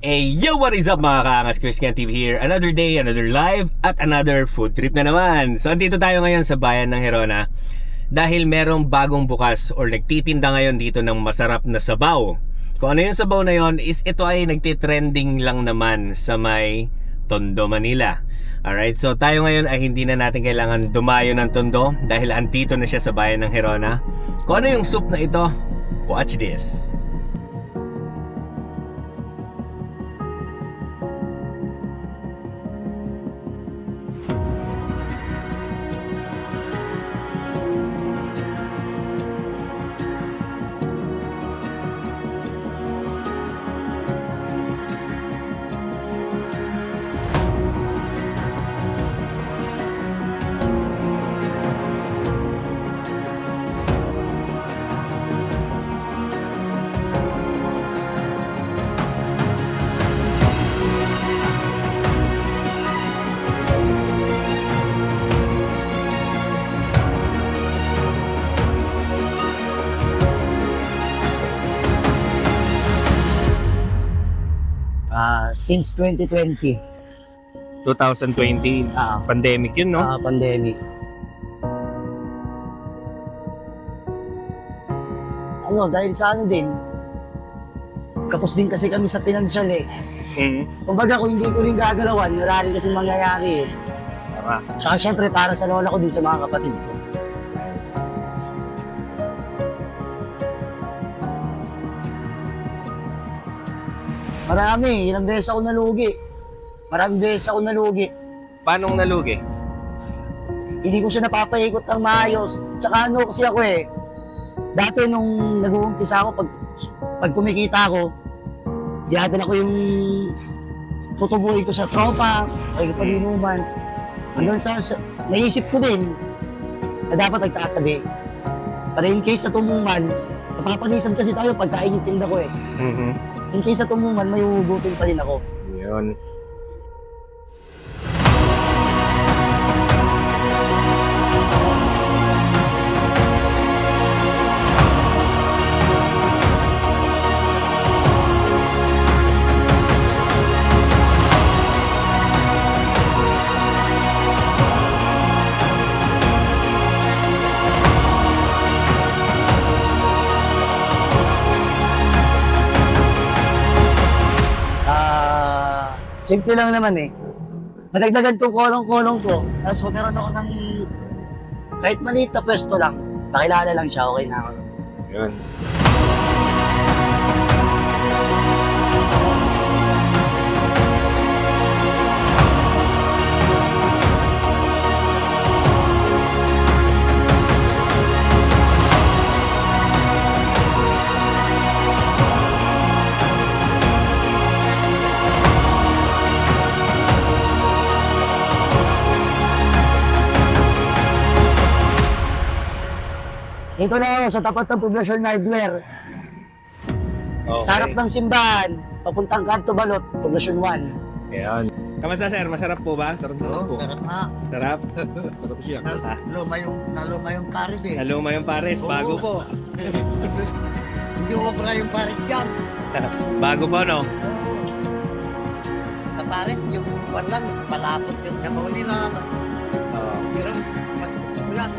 Hey, yo, what is up mga kaangas? Christian TV here. Another day, another live, at another food trip na naman. So, andito tayo ngayon sa bayan ng Herona dahil merong bagong bukas or nagtitinda ngayon dito ng masarap na sabaw. Kung ano yung sabaw na yon is ito ay nagtitrending lang naman sa may Tondo, Manila. Alright, so tayo ngayon ay hindi na natin kailangan dumayo ng Tondo dahil andito na siya sa bayan ng Herona. Kung ano yung soup na ito, watch this. Ah, since 2020, 2020, ah, pandemic yun, no? ah, pandemic. Ano, dahil sa ano din, kapos din kasi kami sa financial eh. Mm. Kumbaga kung hindi ko rin gagalawan, rin kasi mangyayari eh. Tama. Saka syempre para sa lola ko din sa mga kapatid ko. Marami, ilang beses ako nalugi. Maraming beses ako nalugi. Paano nalugi? hindi ko siya napapaikot ng maayos. Tsaka ano kasi ako eh, dati nung nag-uumpisa ako, pag, pag kumikita ako, dinadala ko yung tutubuhin ko sa tropa, ay pag-inuman. Hanggang sa, sa, naisip ko din na dapat nagtatabi. Para in case na tumuman, napapanisan kasi tayo pagkain yung tinda ko eh. Mhm. In case na tumuman, may huhugutin pa rin ako. Yun. Simple lang naman eh. Madagdagan tong kolong-kolong ko, tapos magkaroon ako ng kahit maliit na pwesto lang, nakilala lang siya, okay na ako. Yun. Dito na ako sa tapat ng Poblacion Hardware. Okay. Sa harap ng simbahan, papuntang Kanto Balot, Poblacion 1. Ayan. Kamusta sir? Masarap po ba? Sarap naman po. Sarap nga. Sarap? Sarap siya. Ah, Luma yung, naluma yung Paris eh. Haluma yung pares. Bago po. Hindi obra yung Paris jam. Bago po, no? Sa Paris, yung kwan lang, palapot yung sabaw nila. Oo. Pero, pag ulan,